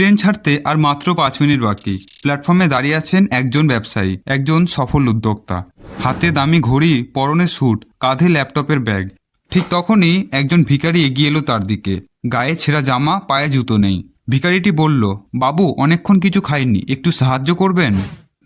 Train ছাড়তে আর মাত্র পাঁচ মিনিট বাকি। প্ল্যাটফর্মে দাঁড়িয়ে আছেন একজন ব্যবসায়ী, একজন সফল উদ্যোক্তা। হাতে দামি ঘড়ি, পরনে স্যুট, কাঁধে ল্যাপটপের ব্যাগ। ঠিক তখনই একজন ভিখারি এগিয়ে এলো তার দিকে। গায়ে ছেঁড়া জামা, পায়ে জুতো নেই। ভিখারিটি বলল, বাবু, অনেকক্ষণ কিছু খাইনি, একটু সাহায্য করবেন?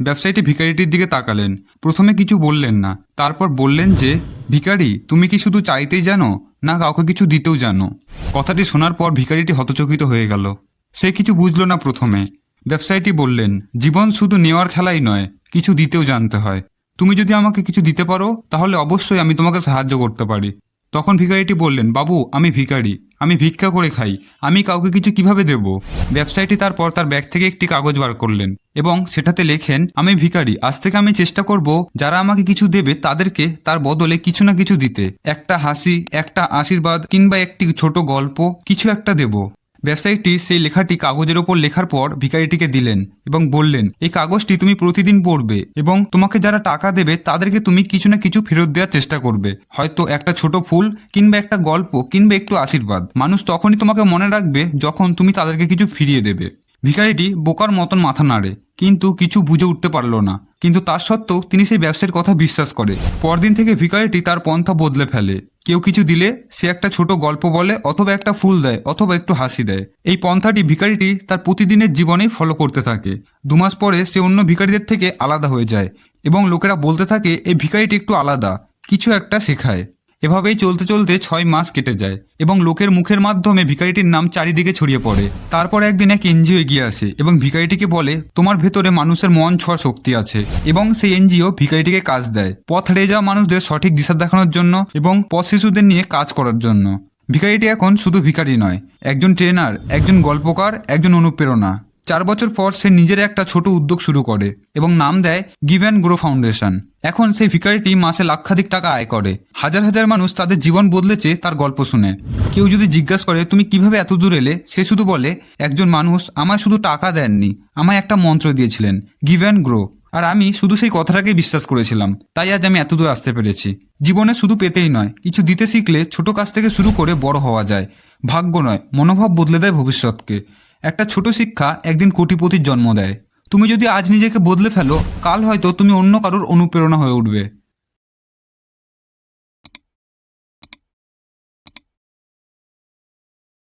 ব্যবসায়ীটি ভিখারিটির দিকে তাকালেন। প্রথমে কিছু বললেন না। তারপর বললেন যে, ভিখারি, তুমি কি শুধু চাইতেই জানো, না কাউকে কিছু দিতেও জানো? কথাটি শোনার পর ভিখারিটি হতচকিত হয়ে গেল। সে কিছু বুঝলো না প্রথমে। ব্যবসায়ীটি বললেন, জীবন শুধু নেওয়ার খেলাই নয়, কিছু দিতেও জানতে হয়। তুমি যদি আমাকে কিছু দিতে পারো, তাহলে অবশ্যই আমি তোমাকে সাহায্য করতে পারি। তখন ভিখারিটি বললেন, বাবু, আমি ভিখারি, আমি ভিক্ষা করে খাই, আমি কাউকে কিছু কীভাবে দেব? ব্যবসায়ীটি তারপর তার ব্যাগ থেকে একটি কাগজ বার করলেন এবং সেটাতে লেখেন, আমি ভিখারি, আজ থেকে আমি চেষ্টা করব যারা আমাকে কিছু দেবে তাদেরকে তার বদলে কিছু না কিছু দিতে। একটা হাসি, একটা আশীর্বাদ কিংবা একটি ছোট গল্প কিছু একটা দেব। ব্যবসায়ীটি সেই লেখাটি কাগজের ওপর লেখার পর ভিখারিটিকে দিলেন এবং বললেন, এই কাগজটি তুমি প্রতিদিন পড়বে এবং তোমাকে যারা টাকা দেবে তাদেরকে তুমি কিছু না কিছু ফেরত দেওয়ার চেষ্টা করবে। হয়তো একটা ছোট ফুল কিংবা একটা গল্প কিংবা একটু আশীর্বাদ। মানুষ তখনই তোমাকে মনে রাখবে যখন তুমি তাদেরকে কিছু ফিরিয়ে দেবে। ভিখারিটি বোকার মতন মাথা নাড়ে, কিন্তু কিছু বুঝে উঠতে পারল না। কিন্তু তার সত্ত্বেও তিনি সেই ব্যবসার কথা বিশ্বাস করে। পরদিন থেকে ভিকারিটি তার পন্থা বদলে ফেলে। কেউ কিছু দিলে সে একটা ছোট গল্প বলে অথবা একটা ফুল দেয় অথবা একটু হাসি দেয়। এই পন্থাটি ভিকারিটি তার প্রতিদিনের জীবনেই ফলো করতে থাকে। দু মাস পরে সে অন্য ভিকারিদের থেকে আলাদা হয়ে যায় এবং লোকেরা বলতে থাকে, এই ভিকারিটি একটু আলাদা, কিছু একটা শেখায়। এভাবেই চলতে চলতে ছয় মাস কেটে যায় এবং লোকের মুখের মাধ্যমে ভিখারিটির নাম চারিদিকে ছড়িয়ে পড়ে। তারপর একদিন এক এনজিও এগিয়ে আসে এবং ভিকারিটিকে বলে, তোমার ভেতরে মানুষের মন ছোঁয়ার শক্তি আছে। এবং সেই এনজিও ভিকারিটিকে কাজ দেয় পথ হারিয়ে যাওয়া মানুষদের সঠিক দিশা দেখানোর জন্য এবং পথ শিশুদের নিয়ে কাজ করার জন্য। ভিখারিটি এখন শুধু ভিখারি নয়, একজন ট্রেনার, একজন গল্পকার, একজন অনুপ্রেরণা। চার বছর পর সে নিজের একটা ছোট উদ্যোগ শুরু করে এবং নাম দেয় গিভ অ্যান্ড গ্রো ফাউন্ডেশন এখন সেই ভিকারিটি মাসে লাক্ষাধিক টাকা আয় করে। হাজার হাজার মানুষ তাদের জীবন বদলেছে তার গল্প শুনে। কেউ যদি জিজ্ঞাসা করে, তুমি কীভাবে এত দূর এলে? সে শুধু বলে, একজন মানুষ আমায় শুধু টাকা দেননি, আমায় একটা মন্ত্র দিয়েছিলেন গিভ অ্যান্ড গ্রো আর আমি শুধু সেই কথাটাকেই বিশ্বাস করেছিলাম। তাই আজ আমি এত দূর আসতে পেরেছি। জীবনে শুধু পেতেই নয়, কিছু দিতে শিখলে ছোট কাজ থেকে শুরু করে বড় হওয়া যায়। ভাগ্য নয়, মনোভাব বদলে দেয় ভবিষ্যৎকে। একটা ছোট শিক্ষা একদিন কোটিপতির জন্ম দেয়। তুমি যদি আজ নিজেকে বদলে ফেলো, কাল হয়তো তুমি অন্য কারোর অনুপ্রেরণা হয়ে উঠবে।